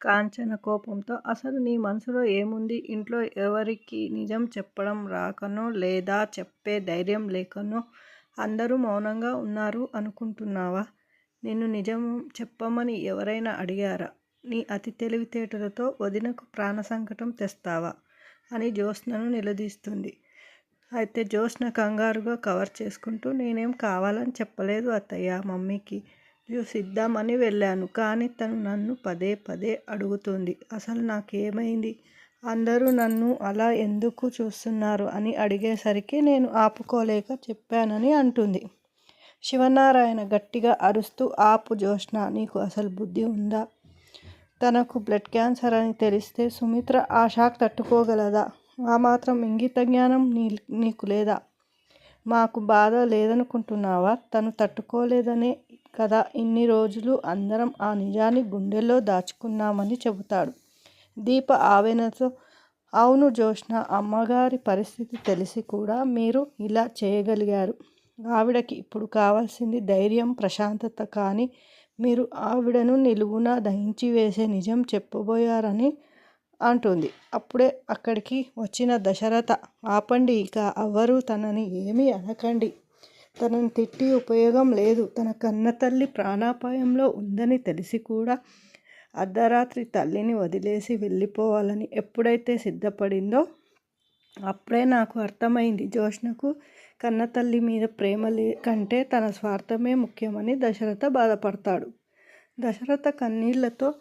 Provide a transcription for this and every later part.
కాంచన కోపంతో అసలు నీ మనసులో ఏముంది? ఇంట్లో ఎవరికి నిజం చెప్పడం రాకనో, లేదా చెప్పే ధైర్యం లేకనో అందరూ మౌనంగా ఉన్నారు అనుకుంటున్నావా? నిన్ను నిజం చెప్పమని ఎవరైనా అడిగారా? నీ అతి తెలివితేటలతో వదినకు ప్రాణ సంకటం తెస్తావా? అని జ్యోత్స్నను నిలదీస్తుంది. అయితే జ్యోత్స్న కంగారుగా కవర్ చేసుకుంటూ నేనేం కావాలని చెప్పలేదు అత్తయ్య మమ్మీకి జ్యూస్ ఇద్దామని వెళ్ళాను. కానీ తను నన్ను పదే పదే అడుగుతోంది. అసలు నాకేమైంది? అందరూ నన్ను అలా ఎందుకు చూస్తున్నారు అని అడిగేసరికి నేను ఆపుకోలేక చెప్పానని అంటుంది. శివనారాయణ గట్టిగా అరుస్తూ ఆపు జోష్ణ నీకు అసలు బుద్ధి ఉందా? తనకు బ్లడ్ క్యాన్సర్ అని తెలిస్తే సుమిత్ర ఆ షాక్ తట్టుకోగలదా? ఆ మాత్రం ఇంగిత జ్ఞానం నీ నీకు లేదా? మాకు బాధ లేదనుకుంటున్నావా? తను తట్టుకోలేదనే కదా ఇన్ని రోజులు అందరం ఆ నిజాన్ని గుండెల్లో దాచుకున్నామని చెబుతాడు దీప ఆవేనతో అవును జోష్న అమ్మగారి పరిస్థితి తెలిసి కూడా మీరు ఇలా చేయగలిగారు. ఆవిడకి ఇప్పుడు కావాల్సింది ధైర్యం, ప్రశాంతత కానీ మీరు ఆవిడను నిలువునా దహించివేసే నిజం చెప్పబోయారని అంటుంది. అప్పుడే అక్కడికి వచ్చిన దశరథ ఆపండి ఇక ఎవరు తనని ఏమీ అనకండి. తనని తిట్టి ఉపయోగం లేదు. తన కన్నతల్లి ప్రాణాపాయంలో ఉందని తెలిసి కూడా అర్ధరాత్రి తల్లిని వదిలేసి వెళ్ళిపోవాలని ఎప్పుడైతే సిద్ధపడిందో అప్పుడే నాకు అర్థమైంది జ్యోత్స్నకు కన్నతల్లి మీద ప్రేమ కంటే తన స్వార్థమే ముఖ్యమని దశరథ బాధపడతాడు. దశరథ కన్నీళ్ళతో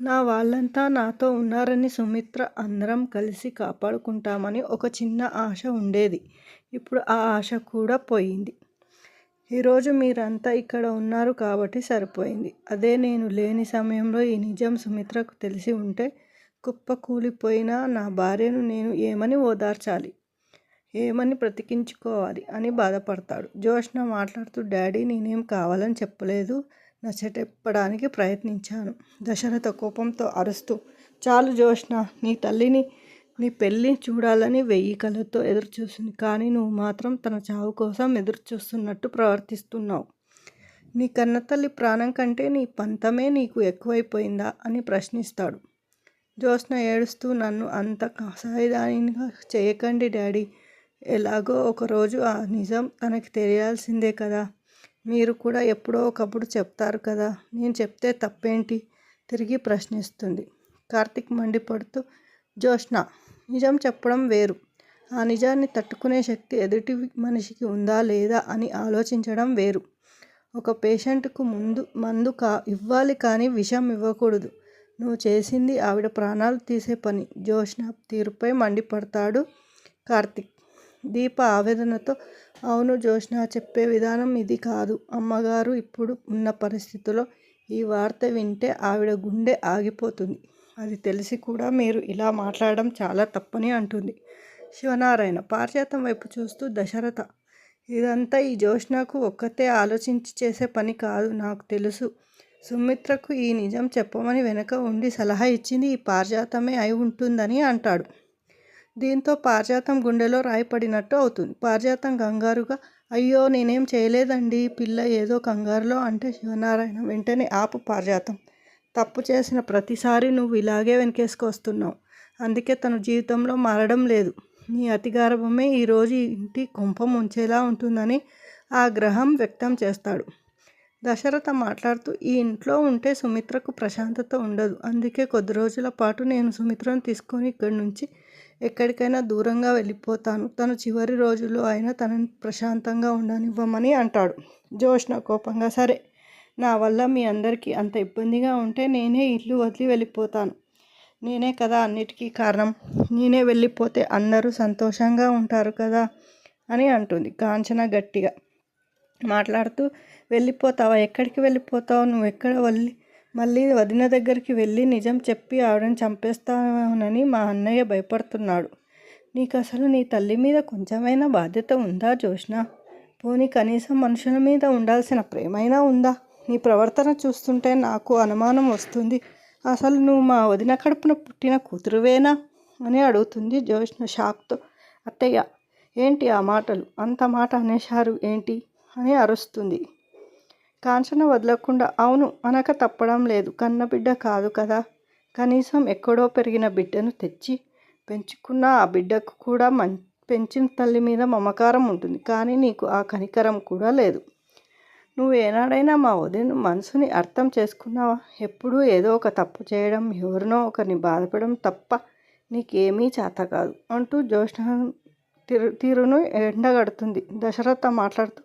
నా వాళ్ళంతా నాతో ఉన్నారని సుమిత్ర అందరం కలిసి కాపాడుకుంటామని ఒక చిన్న ఆశ ఉండేది. ఇప్పుడు ఆ ఆశ కూడా పోయింది. ఈరోజు మీరంతా ఇక్కడ ఉన్నారు కాబట్టి సరిపోయింది. అదే నేను లేని సమయంలో ఈ నిజం సుమిత్రకు తెలిసి ఉంటే కుప్ప కూలిపోయిన నా భార్యను నేను ఏమని ఓదార్చాలి? ఏమని బ్రతికించుకోవాలి? అని బాధపడతాడు. జ్యోత్స్న మాట్లాడుతూ డాడీ నేనేం కావాలని చెప్పలేదు. నచ్చటెప్పడానికి ప్రయత్నించాను. దశరథ కోపంతో అరుస్తూ చాలు జోష్ణ నీ తల్లిని నీ పెళ్ళి చూడాలని వెయ్యి కళ్ళతో ఎదురుచూసింది. కానీ నువ్వు మాత్రం తన చావు కోసం ఎదురుచూస్తున్నట్టు ప్రవర్తిస్తున్నావు. నీ కన్నతల్లి ప్రాణం కంటే నీ పంతమే నీకు ఎక్కువైపోయిందా? అని ప్రశ్నిస్తాడు. జ్యోత్స్న ఏడుస్తూ నన్ను అంత కసాయిదానిగా చేయకండి డాడీ. ఎలాగో ఒకరోజు ఆ నిజం తనకి తెలియాల్సిందే కదా! మీరు కూడా ఎప్పుడో ఒకప్పుడు చెప్తారు కదా! నేను చెప్తే తప్పేంటి? తిరిగి ప్రశ్నిస్తుంది. కార్తీక్ మండిపడుతూ జ్యోత్స్న నిజం చెప్పడం వేరు. ఆ నిజాన్ని తట్టుకునే శక్తి ఎదుటి మనిషికి ఉందా లేదా అని ఆలోచించడం వేరు. ఒక పేషెంట్కు ముందు మందు కా ఇవ్వాలి కానీ విషం ఇవ్వకూడదు. నువ్వు చేసింది ఆవిడ ప్రాణాలు తీసే పని. జ్యోత్స్న తీరుపై మండిపడతాడు కార్తీక్. దీప ఆవేదనతో అవును జోష్ణ చెప్పే విధానం ఇది కాదు. అమ్మగారు ఇప్పుడు ఉన్న పరిస్థితిలో ఈ వార్త వింటే ఆవిడ గుండె ఆగిపోతుంది. అది తెలిసి కూడా మీరు ఇలా మాట్లాడడం చాలా తప్పని అంటుంది. శివనారాయణ పారిజాతం వైపు చూస్తూ దశరథ ఇదంతా ఈ జ్యోత్స్నకు ఒక్కతే ఆలోచించి చేసే పని కాదు నాకు తెలుసు. సుమిత్రకు ఈ నిజం చెప్పమని వెనక ఉండి సలహా ఇచ్చింది ఈ పారిజాతమే అయి ఉంటుందని అంటాడు. దీంతో పారిజాతం గుండెలో రాయపడినట్టు అవుతుంది. పారిజాతం కంగారుగా అయ్యో నేనేం చేయలేదండి పిల్ల ఏదో కంగారులో అంటే శివనారాయణ వెంటనే ఆపు పారిజాతం. తప్పు చేసిన ప్రతిసారి నువ్వు ఇలాగే వెనకేసుకొస్తున్నావు. అందుకే తన జీవితంలో మారడం లేదు. నీ అతిగారభమే ఈరోజు ఇంటి కుంభం ఉంచేలా ఉంటుందని ఆగ్రహం వ్యక్తం చేస్తాడు. దశరథ మాట్లాడుతూ ఈ ఇంట్లో ఉంటే సుమిత్రకు ప్రశాంతత ఉండదు. అందుకే కొద్ది రోజుల పాటు నేను సుమిత్రను తీసుకొని ఇక్కడి నుంచి ఎక్కడికైనా దూరంగా వెళ్ళిపోతాను. తన చివరి రోజుల్లో అయినా తనని ప్రశాంతంగా ఉండనివ్వమని అంటాడు. జ్యోత్స్న కోపంగా సరే! నా వల్ల మీ అందరికీ అంత ఇబ్బందిగా ఉంటే నేనే ఇల్లు వదిలి వెళ్ళిపోతాను. నేనే కదా అన్నిటికీ కారణం. నేనే వెళ్ళిపోతే అందరూ సంతోషంగా ఉంటారు కదా! అని అంటుంది కాంచన గట్టిగా మాట్లాడుతూ. వెళ్ళిపోతావా? ఎక్కడికి వెళ్ళిపోతావు? నువ్వు ఎక్కడ వెళ్ళి మళ్ళీ వదిన దగ్గరికి వెళ్ళి నిజం చెప్పి ఆవిడని చంపేస్తానని మా అన్నయ్య భయపడుతున్నాడు. నీకు అసలు నీ తల్లి మీద కొంచెమైనా బాధ్యత ఉందా జోష్న పోనీ కనీసం మనుషుల మీద ఉండాల్సిన ప్రేమైనా ఉందా? నీ ప్రవర్తన చూస్తుంటే నాకు అనుమానం వస్తుంది. అసలు నువ్వు మా వదిన కడుపున పుట్టిన కూతురువేనా అని అడుగుతుంది జ్యోష్ణ షాక్తో అత్తయ్య! ఏంటి ఆ మాటలు? అంత మాట అనేశారు ఏంటి? అని అరుస్తుంది. కాంచన వదలకుండా అవును అనక తప్పడం లేదు. కన్నబిడ్డ కాదు కదా! కనీసం ఎక్కడో పెరిగిన బిడ్డను తెచ్చి పెంచుకున్న ఆ బిడ్డకు కూడా మం పెంచిన తల్లి మీద మమకారం ఉంటుంది కానీ నీకు ఆ కనికరం కూడా లేదు నువ్వు ఏనాడైనా మా వదిన మనసుని అర్థం చేసుకున్నావా? ఎప్పుడూ ఏదో ఒక తప్పు చేయడం ఎవరినో ఒకరిని బాధపడడం తప్ప నీకేమీ చేత కాదు అంటూ జ్యోష్ణ తీరు తీరును ఎండగడుతుంది. దశరథ మాట్లాడుతూ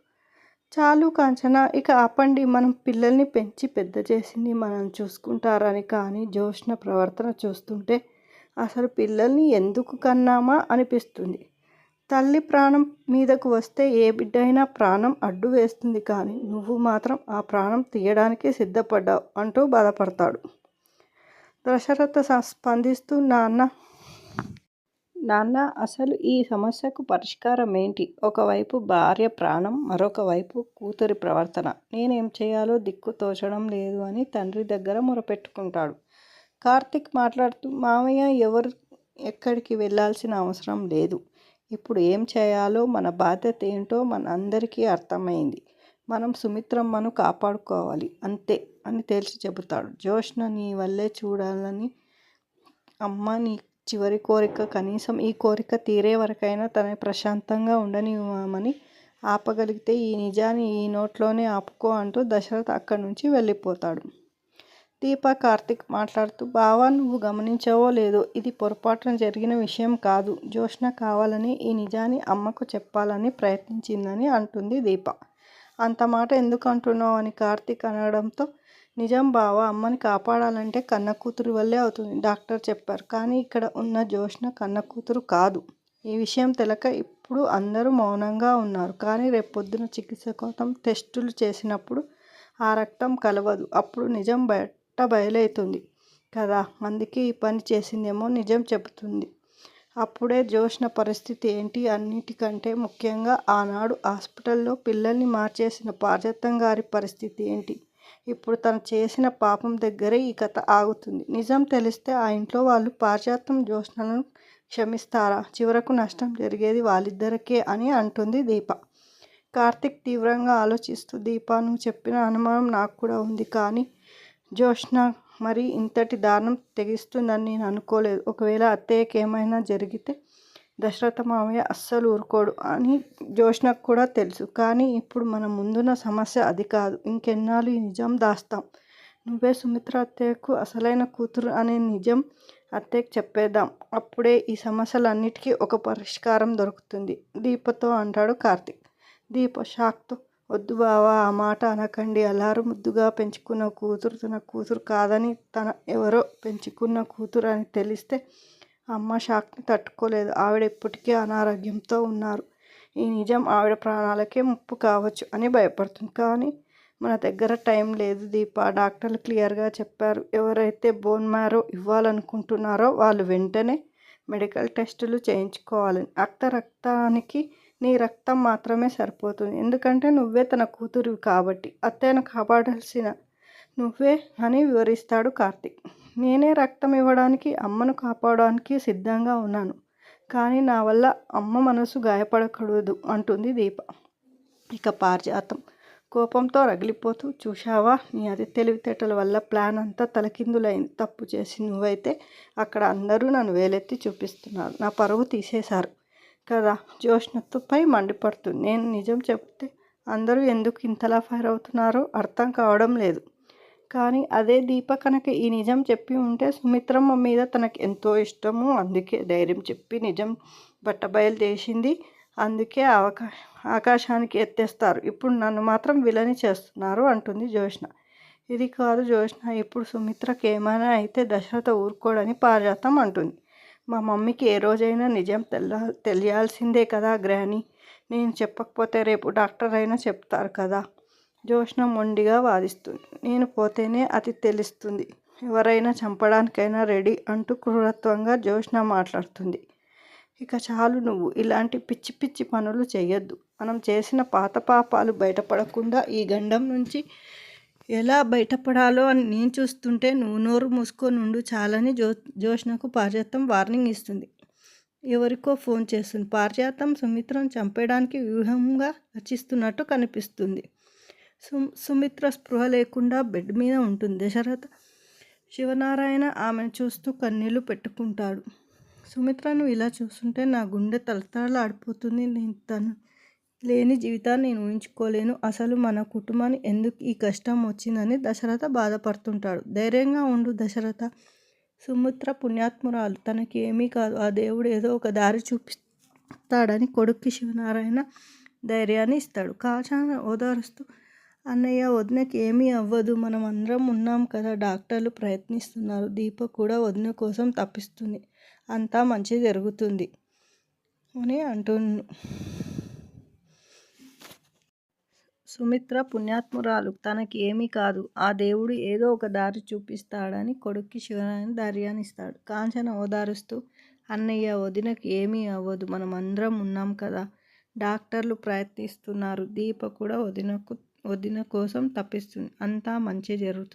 చాలు కాంచన ఇక ఆపండి. మనం పిల్లల్ని పెంచి పెద్ద చేసింది మనం చూసుకుంటారని కానీ జ్యోష్ణ ప్రవర్తన చూస్తుంటే అసలు పిల్లల్ని ఎందుకు కన్నామా అనిపిస్తుంది. తల్లి ప్రాణం మీదకు వస్తే ఏ బిడ్డ అయినా ప్రాణం అడ్డు వేస్తుంది కానీ నువ్వు మాత్రం ఆ ప్రాణం తీయడానికి సిద్ధపడ్డావు అంటూ బాధపడతాడు. దశరథ స్పందిస్తూ నాన్న నాన్న అసలు ఈ సమస్యకు పరిష్కారం ఏంటి? ఒకవైపు భార్య ప్రాణం మరొక వైపు కూతురి ప్రవర్తన. నేనేం చేయాలో దిక్కు తోచడం లేదు అని తండ్రి దగ్గర మొరపెట్టుకుంటాడు. కార్తిక్ మాట్లాడుతూ మామయ్య ఎవరు ఎక్కడికి వెళ్ళాల్సిన అవసరం లేదు. ఇప్పుడు ఏం చేయాలో మన బాధ్యత ఏంటో మన అందరికీ అర్థమైంది. మనం సుమిత్రమ్మను కాపాడుకోవాలి. అంతే అని తేల్చి చెబుతాడు. జోష్న నీ వల్లే చూడాలని అమ్మ నీ చివరి కోరిక కనీసం ఈ కోరిక తీరే వరకైనా తనని ప్రశాంతంగా ఉండనివ్వమని ఆపగలిగితే ఈ నిజాన్ని ఈ నోట్లోనే ఆపుకో అంటూ దశరథ్ అక్కడి నుంచి వెళ్ళిపోతాడు. దీప కార్తిక్ మాట్లాడుతూ బావా నువ్వు గమనించావో లేదో ఇది పొరపాటున జరిగిన విషయం కాదు. జోష్న కావాలని ఈ నిజాన్ని అమ్మకు చెప్పాలని ప్రయత్నించిందని అంటుంది దీప. అంత మాట ఎందుకు అంటున్నావు? అని కార్తిక్ అనడంతో నిజం బావ అమ్మని కాపాడాలంటే కన్న కూతురు వల్లే అవుతుంది డాక్టర్ చెప్పారు. కానీ ఇక్కడ ఉన్న జోష్న కన్న కూతురు కాదు. ఈ విషయం తెలక ఇప్పుడు అందరూ మౌనంగా ఉన్నారు. కానీ రేపొద్దున చికిత్స కోసం టెస్టులు చేసినప్పుడు ఆ రక్తం కలవదు. అప్పుడు నిజం బయట బయలవుతుంది కదా? అందుకే ఈ పని చేసిందేమో నిజం చెబుతుంది. అప్పుడే జోష్న పరిస్థితి ఏంటి? అన్నిటికంటే ముఖ్యంగా ఆనాడు హాస్పిటల్లో పిల్లల్ని మార్చేసిన పార్జత్తం గారి పరిస్థితి ఏంటి? ఇప్పుడు తను చేసిన పాపం దగ్గరే ఈ కథ ఆగుతుంది. నిజం తెలిస్తే ఆ ఇంట్లో వాళ్ళు పాశ్చాత్యం జోష్నలను క్షమిస్తారా? చివరకు నష్టం జరిగేది వాళ్ళిద్దరికే అని అంటుంది దీప. కార్తిక్ తీవ్రంగా ఆలోచిస్తూ దీప నువ్వు చెప్పిన అనుమానం నాకు కూడా ఉంది. కానీ జోష్న మరి ఇంతటి దారుణం తెగిస్తుందని నేను అనుకోలేదు. ఒకవేళ అత్తయ్యకి ఏమైనా జరిగితే దశరథ మామయ్య అస్సలు ఊరుకోడు అని జోష్నకు కూడా తెలుసు. కానీ ఇప్పుడు మన ముందున్న సమస్య అది కాదు. ఇంకెన్నాళ్ళు ఈ నిజం దాస్తాం. నువ్వే సుమిత్ర అత్తయ్యకు అసలైన కూతురు అనే నిజం అత్తయ్యకు చెప్పేద్దాం. అప్పుడే ఈ సమస్యలన్నిటికీ ఒక పరిష్కారం దొరుకుతుంది. దీపతో అంటాడు కార్తీక్. దీప షాక్తో వద్దు బావా ఆ మాట అనకండి. అల్లారు ముద్దుగా పెంచుకున్న కూతురు తన కూతురు కాదని తన ఎవరో పెంచుకున్న కూతురు అని తెలిస్తే అమ్మ షాక్ని తట్టుకోలేదు. ఆవిడ ఇప్పటికే అనారోగ్యంతో ఉన్నారు. ఈ నిజం ఆవిడ ప్రాణాలకే ముప్పు కావచ్చు అని భయపడుతుంది. కానీ మన దగ్గర టైం లేదు దీప. డాక్టర్లు క్లియర్గా చెప్పారు. ఎవరైతే బోన్ మ్యారో ఇవ్వాలనుకుంటున్నారో వాళ్ళు వెంటనే మెడికల్ టెస్టులు చేయించుకోవాలని. రక్త రక్తానికి నీ రక్తం మాత్రమే సరిపోతుంది. ఎందుకంటే నువ్వే తన కూతురు కాబట్టి అత్తయ్యను కాపాడాల్సిన నువ్వే అని వివరిస్తాడు కార్తీక్. నేనే రక్తం ఇవ్వడానికి అమ్మను కాపాడడానికి సిద్ధంగా ఉన్నాను. కానీ నా వల్ల అమ్మ మనసు గాయపడకూడదు అంటుంది దీప. ఇక పారిజాతం. కోపంతో రగిలిపోతూ చూశావా? నీ అతి తెలివితేటల వల్ల ప్లాన్ అంతా తలకిందులైంది. తప్పు చేసి నువ్వైతే అక్కడ అందరూ నన్ను వేలెత్తి చూపిస్తున్నారు. నా పరువు తీసేశారు. కదా? జ్యోష్ణత్తుపై మండిపడుతుంది. నేను నిజం చెప్తే అందరూ ఎందుకు ఇంతలా ఫైర్ అవుతున్నారో అర్థం కావడం లేదు. కానీ అదే దీప కనుక ఈ నిజం చెప్పి ఉంటే సుమిత్రమ్మ మీద తనకు ఎంతో ఇష్టము. అందుకే ధైర్యం చెప్పి నిజం బట్టబయలు చేసింది అందుకే అవకా ఆకాశానికి ఎత్తేస్తారు. ఇప్పుడు నన్ను మాత్రం విలని చేస్తున్నారు అంటుంది జోష్న. ఇది కాదు జోష్న ఇప్పుడు సుమిత్రకి ఏమైనా అయితే దశరథ ఊరుకోడని పారిజాతం అంటుంది. మా మమ్మీకి ఏ రోజైనా నిజం తెల్ల తెలియాల్సిందే కదా గ్రాని. నేను చెప్పకపోతే రేపు డాక్టర్ అయినా చెప్తారు కదా. జోష్ణ మొండిగా వాదిస్తుంది. నేను పోతేనే అది తెలుస్తుంది. ఎవరైనా చంపడానికైనా రెడీ అంటూ క్రూరత్వంగా జోష్ణ మాట్లాడుతుంది. ఇక చాలు నువ్వు. ఇలాంటి పిచ్చి పిచ్చి పనులు చేయొద్దు మనం చేసిన పాత పాపాలు బయటపడకుండా ఈ గండం నుంచి ఎలా బయటపడాలో అని నేను చూస్తుంటే నువ్వు నోరు మూసుకొని ఉండు చాలని జో జోష్నకు పారిజాతం వార్నింగ్ ఇస్తుంది ఎవరికో ఫోన్ చేస్తుంది పారిజాతం సుమిత్రను చంపేయడానికి వ్యూహంగా రచిస్తున్నట్టు కనిపిస్తుంది సు సుమిత్ర స్పృహ లేకుండా బెడ్ మీద ఉంటుంది దశరథ శివనారాయణ ఆమెను చూస్తూ కన్నీళ్ళు పెట్టుకుంటాడు. సుమిత్రను ఇలా చూస్తుంటే నా గుండె తళతళలాడిపోతుంది. నేను తను లేని జీవితాన్ని నేను ఊహించుకోలేను. అసలు మన కుటుంబాన్ని ఎందుకు ఈ కష్టం వచ్చిందని దశరథ బాధపడుతుంటాడు. ధైర్యంగా ఉండు దశరథ. సుమిత్ర పుణ్యాత్మురాలు. తనకి ఏమీ కాదు. ఆ దేవుడు ఏదో ఒక దారి చూపిస్తాడని కొడుక్కి శివనారాయణ ధైర్యాన్ని ఇస్తాడు. కాచాన ఓదారుస్తూ అన్నయ్య వదినకి ఏమీ అవ్వదు. మనం అందరం ఉన్నాం కదా. డాక్టర్లు ప్రయత్నిస్తున్నారు. దీప కూడా వదిన కోసం తప్పిస్తుంది అంతా మంచి జరుగుతుంది అని అంటున్నాను సుమిత్ర పుణ్యాత్మురాలు. తనకి ఏమీ కాదు. ఆ దేవుడు ఏదో ఒక దారి చూపిస్తాడని కొడుక్కి శివనారాయణ ధైర్యాన్ని కాంచన ఓదారుస్తూ అన్నయ్య వదినకి ఏమీ అవ్వదు. మనం అందరం ఉన్నాం కదా. డాక్టర్లు ప్రయత్నిస్తున్నారు. దీప కూడా వదినకు వదిన కోసం తప్పిస్తుంది అంతా మంచి జరుగుతుంది.